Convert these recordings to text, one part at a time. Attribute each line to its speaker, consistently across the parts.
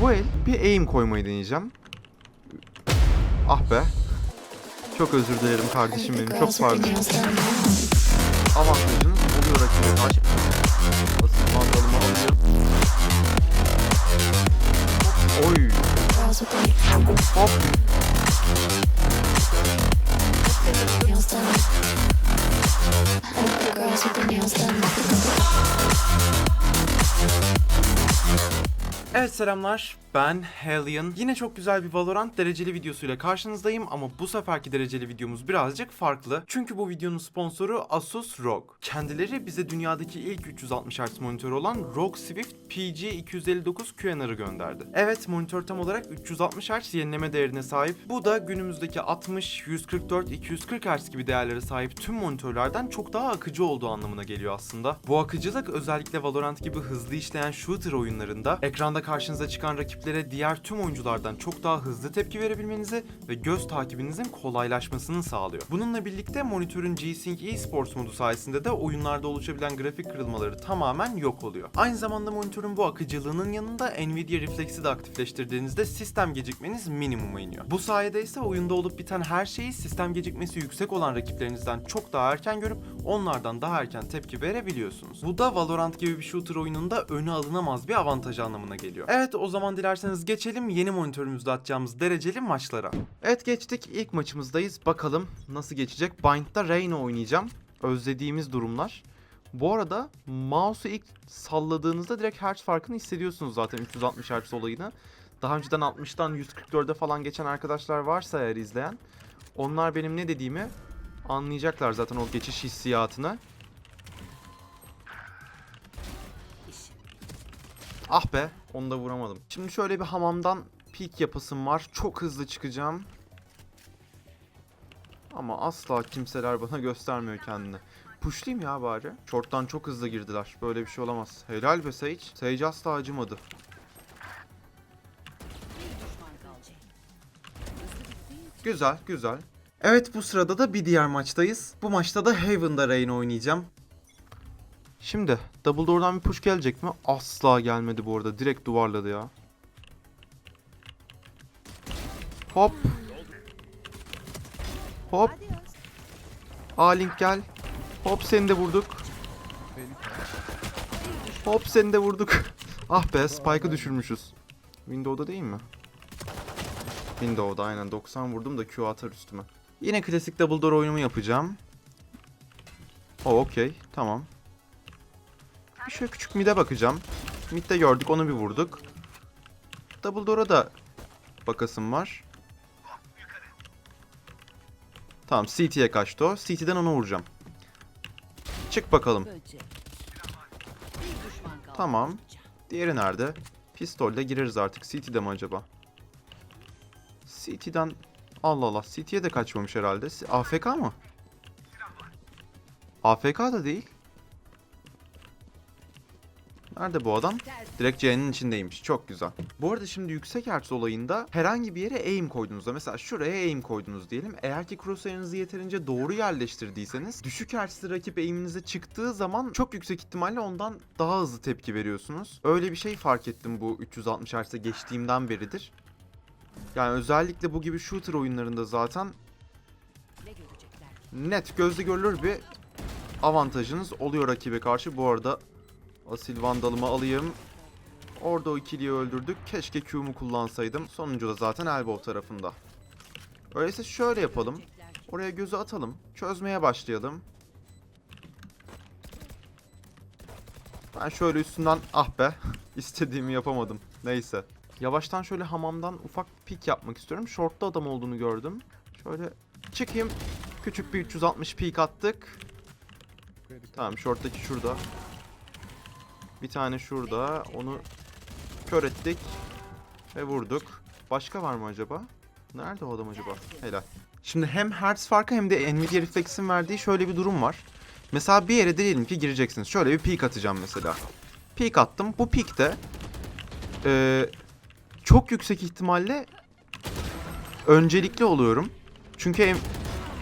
Speaker 1: Bu el bir aim koymayı deneyeceğim. Ah be. Çok özür dilerim kardeşim benim. Çok pardon. Avantajınız oluyor rakibe karşı. Basit mandalımı alıyor. Oy. Hop. Evet selamlar. Ben Hellion. Yine çok güzel bir Valorant dereceli videosuyla karşınızdayım ama bu seferki dereceli videomuz birazcık farklı. Çünkü bu videonun sponsoru Asus ROG. Kendileri bize dünyadaki ilk 360 Hz monitörü olan ROG Swift PG259 QNR'ı gönderdi. Evet monitör tam olarak 360 Hz yenileme değerine sahip. Bu da günümüzdeki 60, 144, 240 Hz gibi değerlere sahip tüm monitörlerden çok daha akıcı olduğu anlamına geliyor aslında. Bu akıcılık özellikle Valorant gibi hızlı işleyen shooter oyunlarında ekranda karşınıza çıkan rakiplere diğer tüm oyunculardan çok daha hızlı tepki verebilmenizi ve göz takibinizin kolaylaşmasını sağlıyor. Bununla birlikte monitörün G-Sync eSports modu sayesinde de oyunlarda oluşabilen grafik kırılmaları tamamen yok oluyor. Aynı zamanda monitörün bu akıcılığının yanında Nvidia Reflex'i de aktifleştirdiğinizde sistem gecikmeniz minimuma iniyor. Bu sayede ise oyunda olup biten her şeyi sistem gecikmesi yüksek olan rakiplerinizden çok daha erken görüp onlardan daha erken tepki verebiliyorsunuz. Bu da Valorant gibi bir shooter oyununda önü alınamaz bir avantaj anlamına geliyor. Evet o zaman dilerseniz geçelim yeni monitörümüzde atacağımız dereceli maçlara. Evet geçtik ilk maçımızdayız. Bakalım nasıl geçecek. Bind'da Reyna oynayacağım. Özlediğimiz durumlar. Bu arada mouse'u ilk salladığınızda direkt hertz farkını hissediyorsunuz zaten 360 hertz olayını. Daha önceden 60'tan 144'e falan geçen arkadaşlar varsa eğer izleyen onlar benim ne dediğimi anlayacaklar zaten o geçiş hissiyatını. Ah be onu da vuramadım. Şimdi şöyle bir hamamdan peek yapasım var. Çok hızlı çıkacağım. Ama asla kimseler bana göstermiyor kendini. Pushlayayım ya bari. Short'tan çok hızlı girdiler. Böyle bir şey olamaz. Helal be Sage. Sage asla acımadı. Güzel, güzel. Evet bu sırada da bir diğer maçtayız. Bu maçta da Haven'da Reyna oynayacağım. Şimdi Double Door'dan bir push gelecek mi? Asla gelmedi bu arada. Direkt duvarladı ya. Hop. Hop. A-Link gel. Hop seni de vurduk. Hop seni de vurduk. ah be Spike'ı düşürmüşüz. Window'da değil mi? Window'da aynen 90 vurdum da Q atar üstüme. Yine klasik double door oyunumu yapacağım. O okey tamam. Şöyle küçük mid'e bakacağım. Mid'de gördük onu bir vurduk. Double door'a da bakasım var. Tamam CT'ye kaçtı o. CT'den onu vuracağım. Çık bakalım. Tamam. Diğeri nerede? Pistolle gireriz artık. CT'de mi acaba? CT'den... Allah Allah. CT'ye de kaçmamış herhalde. AFK mı? AFK da değil. Nerede bu adam? Direkt C'nin içindeymiş. Çok güzel. Bu arada şimdi yüksek hertz olayında herhangi bir yere aim koyduğunuzda mesela şuraya aim koydunuz diyelim. Eğer ki crosshair'ınızı yeterince doğru yerleştirdiyseniz düşük hertzli rakip aim'inize çıktığı zaman çok yüksek ihtimalle ondan daha hızlı tepki veriyorsunuz. Öyle bir şey fark ettim bu 360 Hz'e geçtiğimden beridir. Yani özellikle bu gibi shooter oyunlarında zaten net gözle görülür bir avantajınız oluyor rakibe karşı. Bu arada asil vandalımı alayım. Orada o ikiliyi öldürdük. Keşke Q'mu kullansaydım. Sonuncu da zaten elbow tarafında. Öyleyse şöyle yapalım. Oraya gözü atalım. Çözmeye başlayalım. Ben şöyle üstünden ah be istediğimi yapamadım. Neyse. Yavaştan şöyle hamamdan ufak pik yapmak istiyorum. Short'ta adam olduğunu gördüm. Şöyle çıkayım. Küçük bir 360 peek attık. Tamam short'taki şurada. Bir tane şurada. Onu kör ettik. Ve vurduk. Başka var mı acaba? Nerede o adam acaba? Helal. Şimdi hem hertz farkı hem de Nvidia Reflex'in verdiği şöyle bir durum var. Mesela bir yere diyelim ki gireceksiniz. Şöyle bir peek atacağım mesela. Peek attım. Bu peek'te eee çok yüksek ihtimalle öncelikli oluyorum. Çünkü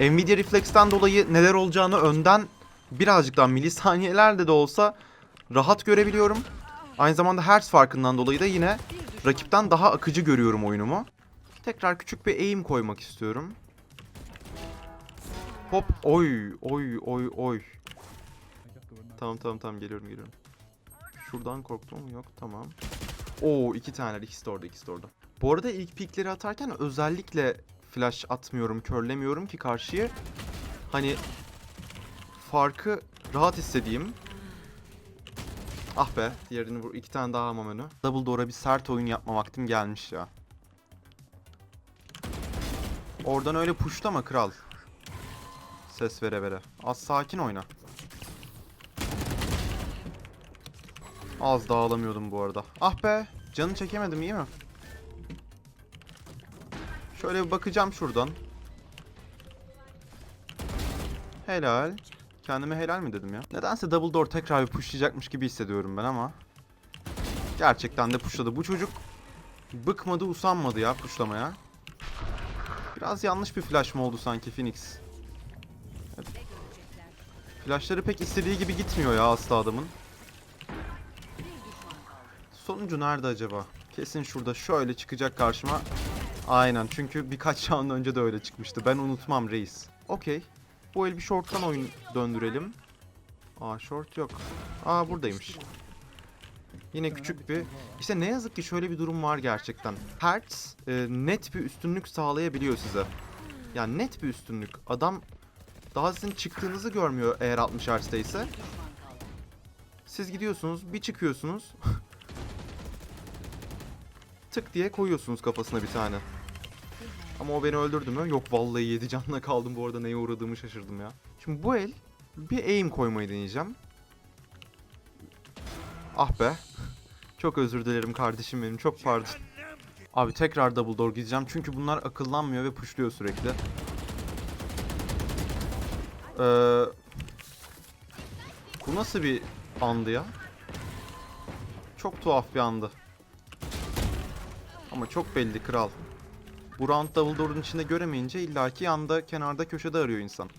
Speaker 1: Nvidia Reflex'ten dolayı neler olacağını önden birazcık daha milisaniyelerde de olsa rahat görebiliyorum. Aynı zamanda hertz farkından dolayı da yine Rakipten daha akıcı görüyorum oyunumu. Tekrar küçük bir aim koymak istiyorum. Hop oy oy oy oy. Tamam tamam tamam geliyorum geliyorum. Şuradan korktum? Yok tamam. Oo iki tane ikisi de orada ikisi de orada. Bu arada ilk pikleri atarken özellikle flash atmıyorum, körlemiyorum ki karşıyı. Hani farkı rahat hissedeyim. Ah be, diğerini vur. iki tane daha hamam önü. Double door'a bir sert oyun yapma vaktim gelmiş ya. Oradan öyle puşlama kral. Ses vere vere. Az sakin oyna. Az dağılamıyordum bu arada. Ah be, canı çekemedim iyi mi? Şöyle bir bakacağım şuradan. Helal. Kendime helal mi dedim ya? Nedense double door tekrar bir pushlayacakmış gibi hissediyorum ben ama. Gerçekten de pushladı. Bu çocuk bıkmadı, usanmadı ya pushlamaya. Biraz yanlış bir flash mı oldu sanki Phoenix? Evet. Flashları pek istediği gibi gitmiyor ya asla adamın. Sonucu nerede acaba? Kesin şurada şöyle çıkacak karşıma. Aynen çünkü birkaç round önce de öyle çıkmıştı. Ben unutmam reis. Okey. Bu el bir short'tan oyun döndürelim. Aa short yok. Aa buradaymış. Yine küçük bir... İşte ne yazık ki şöyle bir durum var gerçekten. Hertz e, net bir üstünlük sağlayabiliyor size. Yani net bir üstünlük. Adam daha sizin çıktığınızı görmüyor eğer 60 Hz'deyse. Siz gidiyorsunuz, bir çıkıyorsunuz. Tık diye koyuyorsunuz kafasına bir tane. Ama o beni öldürdü mü? Yok vallahi 7 canla kaldım bu arada neye uğradığımı şaşırdım ya. Şimdi bu el bir aim koymayı deneyeceğim. Ah be. Çok özür dilerim kardeşim benim çok pardon. Abi tekrar double door gideceğim çünkü bunlar akıllanmıyor ve pushluyor sürekli. Ee, bu nasıl bir andı ya? Çok tuhaf bir andı. Ama çok belli kral. Bu round double door'un içinde göremeyince illaki yanda kenarda köşede arıyor insan.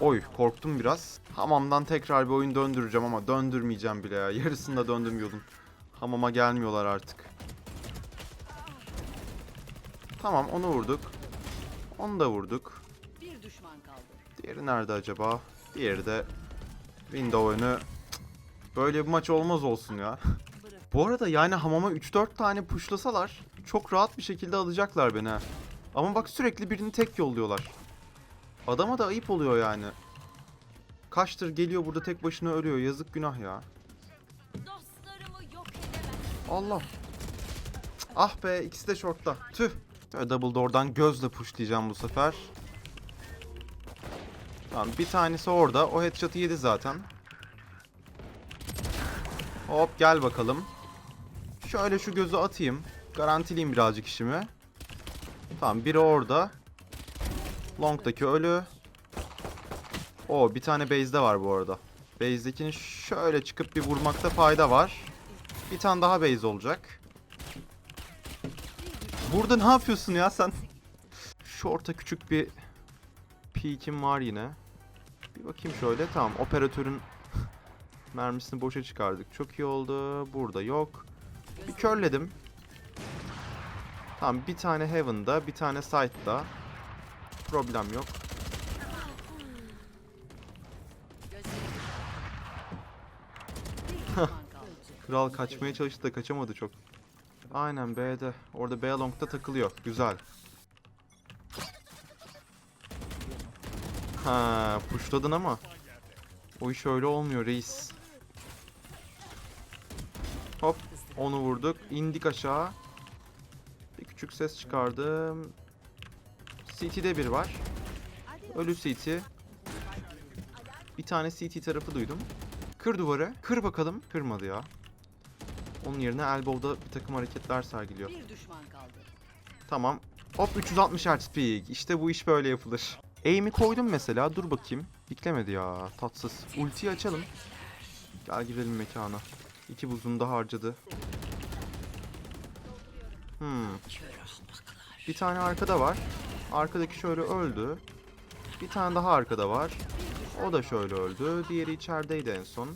Speaker 1: Oy korktum biraz. Hamamdan tekrar bir oyun döndüreceğim ama döndürmeyeceğim bile ya. Yarısını da döndüm yolun. Hamama gelmiyorlar artık. Tamam onu vurduk. Onu da vurduk.
Speaker 2: Bir düşman kaldı.
Speaker 1: Diğeri nerede acaba? Diğeri de window önü. Böyle bir maç olmaz olsun ya. Bu arada yani hamama 3-4 tane pushlasalar çok rahat bir şekilde alacaklar beni ha. Ama bak sürekli birini tek yolluyorlar. Adama da ayıp oluyor yani. Kaçtır geliyor burada tek başına ölüyor. Yazık günah ya. Allah. Ah be ikisi de shortta. Tüh. Böyle double door'dan gözle pushlayacağım bu sefer. Tamam bir tanesi orada. O headshot'ı yedi zaten. Hop gel bakalım. Şöyle şu gözü atayım. Garantileyim birazcık işimi. Tamam biri orada. Long'daki ölü. O bir tane base'de var bu arada. Base'dekini şöyle çıkıp bir vurmakta fayda var. Bir tane daha base olacak. Burada ne yapıyorsun ya sen? Şu orta küçük bir peek'im var yine. Bir bakayım şöyle. Tamam operatörün mermisini boşa çıkardık. Çok iyi oldu. Burada yok. Bir körledim. Tamam bir tane Heaven'da, bir tane Side'da. Problem yok. Kral kaçmaya çalıştı da kaçamadı çok. Aynen B'de. Orada B long'da takılıyor. Güzel. Ha, pushladın ama. O iş öyle olmuyor reis. Hop, onu vurduk. İndik aşağı. Bir küçük ses çıkardım. CT'de bir var. Ölü CT. Bir tane CT tarafı duydum. Kır duvarı. Kır bakalım. Kırmadı ya. Onun yerine elbow'da bir takım hareketler sergiliyor.
Speaker 2: Bir düşman kaldı.
Speaker 1: Tamam. Hop 360 Hz peak. İşte bu iş böyle yapılır. Aim'i koydum mesela. Dur bakayım. Piklemedi ya. Tatsız. Ultiyi açalım. Gel girelim mekana. İki buzunu da harcadı. Hmm. Bir tane arkada var. Arkadaki şöyle öldü. Bir tane daha arkada var. O da şöyle öldü. Diğeri içerideydi en son.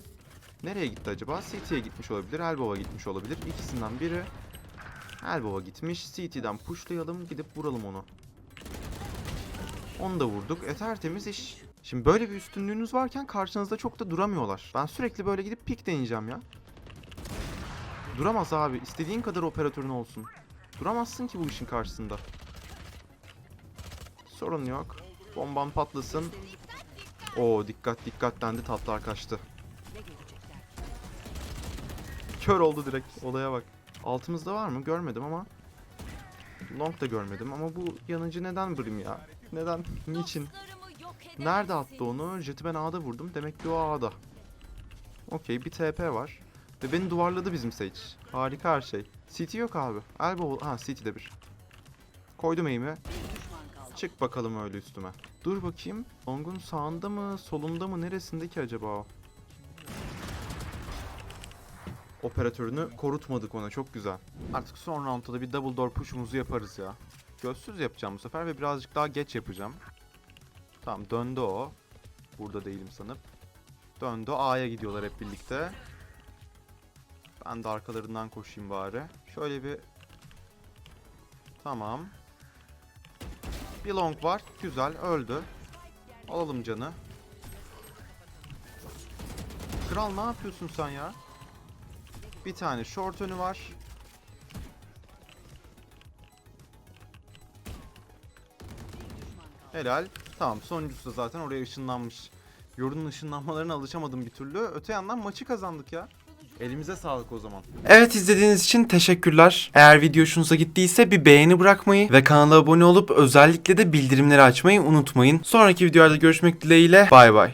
Speaker 1: Nereye gitti acaba? CT'ye gitmiş olabilir, Elbow'a gitmiş olabilir. İkisinden biri Elbow'a gitmiş. CT'den pushlayalım, gidip vuralım onu. Onu da vurduk. E tertemiz iş. Şimdi böyle bir üstünlüğünüz varken karşınızda çok da duramıyorlar. Ben sürekli böyle gidip pik deneyeceğim ya. Duramaz abi. İstediğin kadar operatörün olsun. Duramazsın ki bu işin karşısında. Sorun yok. Bomban patlasın. Oo dikkat dikkat dendi tatlar kaçtı. Kör oldu direkt. Olaya bak. Altımızda var mı? Görmedim ama. Long da görmedim ama bu yanıcı neden Brim ya? Neden? Niçin? Nerede attı onu? Jet'i ben A'da vurdum. Demek ki o A'da. Okey bir TP var. Ve beni duvarladı bizim Sage. Harika her şey. CT yok abi. Elbow... Ha CT'de bir. Koydum
Speaker 2: kaldı.
Speaker 1: Çık bakalım öyle üstüme. Dur bakayım. Long'un sağında mı, solunda mı, neresinde ki acaba o? Operatörünü korutmadık ona çok güzel. Artık son roundda da bir double door push'umuzu yaparız ya. Gözsüz yapacağım bu sefer ve birazcık daha geç yapacağım. Tamam döndü o. Burada değilim sanıp. Döndü A'ya gidiyorlar hep birlikte. Ben de arkalarından koşayım bari. Şöyle bir... Tamam. Bir long var. Güzel. Öldü. Alalım canı. Kral ne yapıyorsun sen ya? Bir tane short önü var. Helal. Tamam sonuncusu da zaten oraya ışınlanmış. Yorunun ışınlanmalarına alışamadım bir türlü. Öte yandan maçı kazandık ya. Elimize sağlık o zaman. Evet izlediğiniz için teşekkürler. Eğer video hoşunuza gittiyse bir beğeni bırakmayı ve kanala abone olup özellikle de bildirimleri açmayı unutmayın. Sonraki videolarda görüşmek dileğiyle. Bay bay.